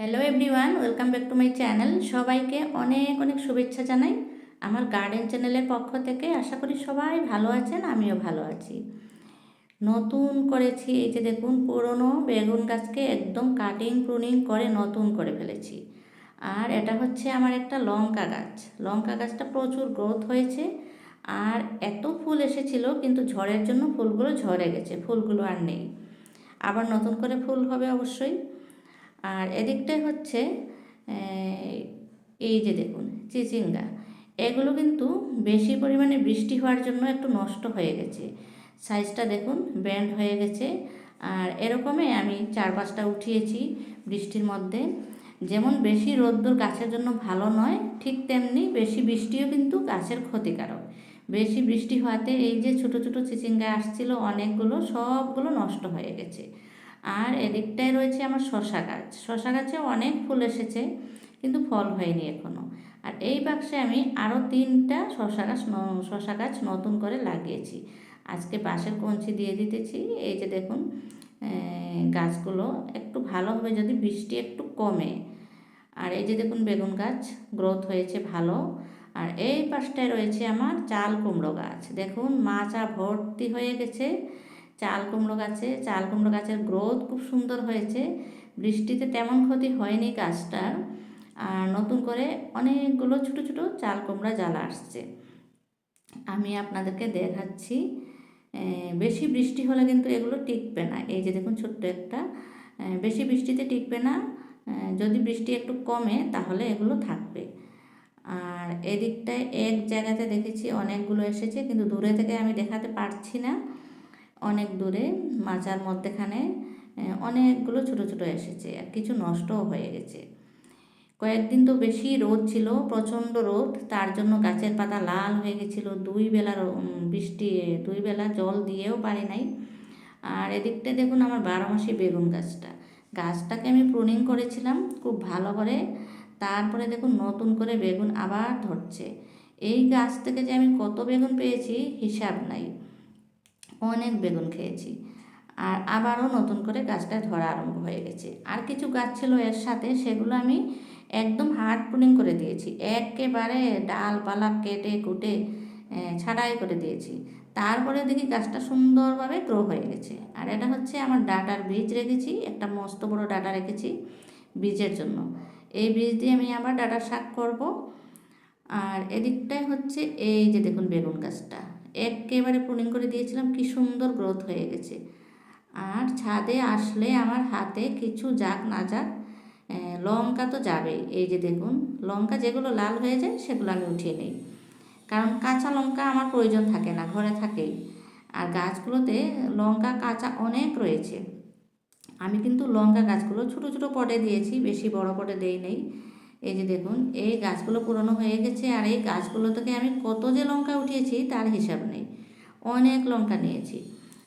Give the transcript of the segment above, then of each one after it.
Hello everyone welcome back to my channel সবাইকে অনেক অনেক শুভেচ্ছা জানাই আমার গার্ডেন চ্যানেলের পক্ষ থেকে। আশা করি সবাই ভালো আছেন, আমিও ভালো আছি। নতুন করেছি, এই যে দেখুন, পুরনো বেগুন গাছকে একদম কাটিং প্রুনিং করে নতুন করে ফেলেছি। আর এটা হচ্ছে আমার একটা লঙ্কা গাছ। লঙ্কা গাছটা প্রচুর গ্রোথ হয়েছে আর এত ফুল এসেছিল, কিন্তু ঝড়ের জন্য ফুলগুলো ঝরে গেছে, ফুলগুলো আর নেই। আবার নতুন করে ফুল হবে অবশ্যই। আর এদিকটায় হচ্ছে এই যে দেখুন, চিচিঙ্গা। এগুলো কিন্তু বেশি পরিমাণে বৃষ্টি হওয়ার জন্য একটু নষ্ট হয়ে গেছে। সাইজটা দেখুন ব্যান্ড হয়ে গেছে। আর এরকমই আমি চার পাঁচটা উঠিয়েছি বৃষ্টির মধ্যে। যেমন বেশি রোদ্দুর গাছের জন্য ভালো নয়, ঠিক তেমনি বেশি বৃষ্টিও কিন্তু গাছের ক্ষতিকারক। বেশি বৃষ্টি হওয়াতে এই যে ছোট ছোট চিচিঙ্গা আসছিল, অনেকগুলো সবগুলো নষ্ট হয়ে গেছে। আর এদিকটায় রয়েছে আমার শশা গাছ। শশা গাছে অনেক ফুল এসেছে, কিন্তু ফল হয়নি এখনও আর এই বাক্সে আমি আরও তিনটা শশা গাছ শশা গাছ নতুন করে লাগিয়েছি। আজকে বাঁশের কঞ্চি দিয়ে দিতেছি। এই যে দেখুন গাছগুলো একটু ভালো হবে যদি বৃষ্টি একটু কমে। আর এই যে দেখুন, বেগুন গাছ গ্রোথ হয়েছে ভালো। আর এই পাশটায় রয়েছে আমার চাল কুমড়ো গাছ। দেখুন, মাচা ভর্তি হয়ে গেছে। চাল কুমড়ো গাছে, চাল কুমড়ো গাছের গ্রোথ খুব সুন্দর হয়েছে। বৃষ্টিতে তেমন ক্ষতি হয়নি গাছটার। আর নতুন করে অনেকগুলো ছোট ছোট চাল কুমড়া জ্বালা আসছে। আমি আপনাদেরকে দেখাচ্ছি। বেশি বৃষ্টি হলে কিন্তু এগুলো টিকবে না। এই যে দেখুন ছোট্ট একটা বেশি বৃষ্টিতে টিকবে না। যদি বৃষ্টি একটু কমে তাহলে এগুলো থাকবে। আর এদিকটায় এক জায়গাতে দেখেছি অনেকগুলো এসেছে, কিন্তু দূরে থেকে আমি দেখাতে পারছি না। অনেক দূরে মাচার মধ্যেখানে অনেকগুলো ছোট ছোট এসেছে আর কিছু নষ্টও হয়ে গেছে। কয়েকদিন তো বেশি রোদ ছিল, প্রচণ্ড রোদ, তার জন্য গাছের পাতা লাল হয়ে গেছিল, দুই বেলার বৃষ্টি, দুই বেলা জল দিয়েও পারি নাই। আর এদিকটা দেখুন আমার বারো মাসি বেগুন গাছটা। গাছটাকে আমি প্রুনিং করেছিলাম খুব ভালো করে, তারপরে দেখুন নতুন করে বেগুন আবার ধরছে। এই গাছ থেকে যে আমি কত বেগুন পেয়েছি, হিসাব নাই। অনেক বেগুন খেয়েছি। আর আবারও নতুন করে গাছটা ধরা আরম্ভ হয়ে গেছে। আর কিছু গাছ ছিল এর সাথে, সেগুলো আমি একদম হার্ড প্রুনিং করে দিয়েছি। একেবারে ডালপালা কেটে কুটে ছাঁটাই করে দিয়েছি। তারপরে দেখি গাছটা সুন্দরভাবে গ্রো হয়ে গেছে। আর এটা হচ্ছে আমার ডাটার বীজ রেখেছি, একটা মস্ত বড় ডাটা রেখেছি বীজের জন্য। এই বীজ দিয়ে আমি আবার ডাটার শাক করব। আর এদিকটাই হচ্ছে এই যে দেখুন বেগুন গাছটা। একেবারে প্রুনিং করে দিয়েছিলাম, কি সুন্দর গ্রোথ হয়ে গেছে। আর ছাদে আসলে আমার হাতে কিছু যাক না যাক লঙ্কা তো যাবেই। এই যে দেখুন, লঙ্কা যেগুলো লাল হয়ে যায়, সেগুলো আমি উঠিয়ে নিই। কারণ কাঁচা লঙ্কা আমার প্রয়োজন থাকে না, ঘরে থাকেই। আর গাছগুলোতে লঙ্কা কাঁচা অনেক রয়েছে। আমি কিন্তু লঙ্কা গাছগুলো ছোটো ছোটো পটে দিয়েছি, বেশি বড় পটে দেই নেই। এই যে দেখুন, এই গাছগুলো পুরনো হয়ে গেছে আর এই গাছগুলো থেকে আমি কত যে লঙ্কা উঠিয়েছি তার হিসাব নেই। অনেক লঙ্কা নিয়েছি।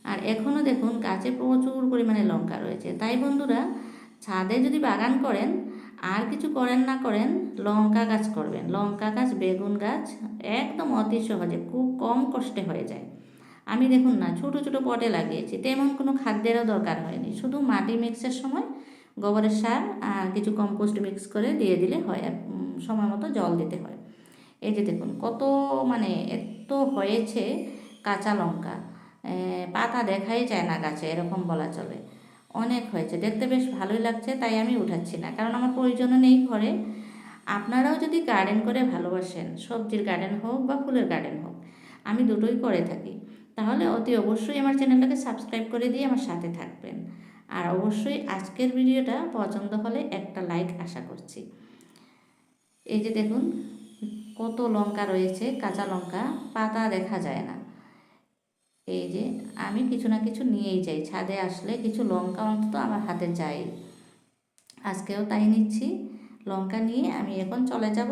আর এখনও দেখুন, গাছে প্রচুর পরিমাণে লঙ্কা রয়েছে। তাই বন্ধুরা, ছাদে যদি বাগান করেন, আর কিছু করেন না করেন, লঙ্কা গাছ করবেন। লঙ্কা গাছ, বেগুন গাছ একদম অতি সহজে, খুব কম কষ্টে হয়ে যায়। আমি দেখুন না, ছোট ছোট পটে লাগিয়েছি। তেমন কোনো খাদ্যেরও দরকার হয়নি। শুধু মাটি মিক্সের সময় গোবরের সার আর কিছু কম্পোস্ট মিক্স করে দিয়ে দিলে হয় সময় মতো জল দিতে হয়। এই যে দেখুন, কত মানে এত হয়েছে কাঁচা লঙ্কা। পাতা দেখাই যায় না গাছে, এরকম বলা চলে। অনেক হয়েছে, দেখতে বেশ ভালোই লাগছে, তাই আমি উঠাচ্ছি না। কারণ আমার প্রয়োজনও নেই ঘরে। আপনারাও যদি গার্ডেন করে ভালোবাসেন, সবজির গার্ডেন হোক বা ফুলের গার্ডেন হোক, আমি দুটোই করে থাকি। তাহলে অতি অবশ্যই আমার চ্যানেলটাকে সাবস্ক্রাইব করে দিয়ে আমার সাথে থাকবেন। আর অবশ্যই আজকের ভিডিওটা পছন্দ হলে একটা লাইক আশা করছি। এই যে দেখুন, কত লঙ্কা রয়েছে, কাঁচা লঙ্কা, পাতা দেখা যায় না। এই যে আমি কিছু না কিছু নিয়েই যাই, ছাদে আসলে কিছু লঙ্কা অন্তত আমার হাতে যাই আজকেও তাই নিচ্ছি, লঙ্কা নিয়ে আমি এখন চলে যাব।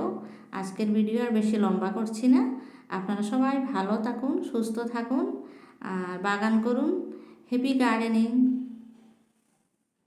আজকের ভিডিও আর বেশি লম্বা করছি না। আপনারা সবাই ভালো থাকুন, সুস্থ থাকুন, আর বাগান করুন হ্যাপি গার্ডেনিং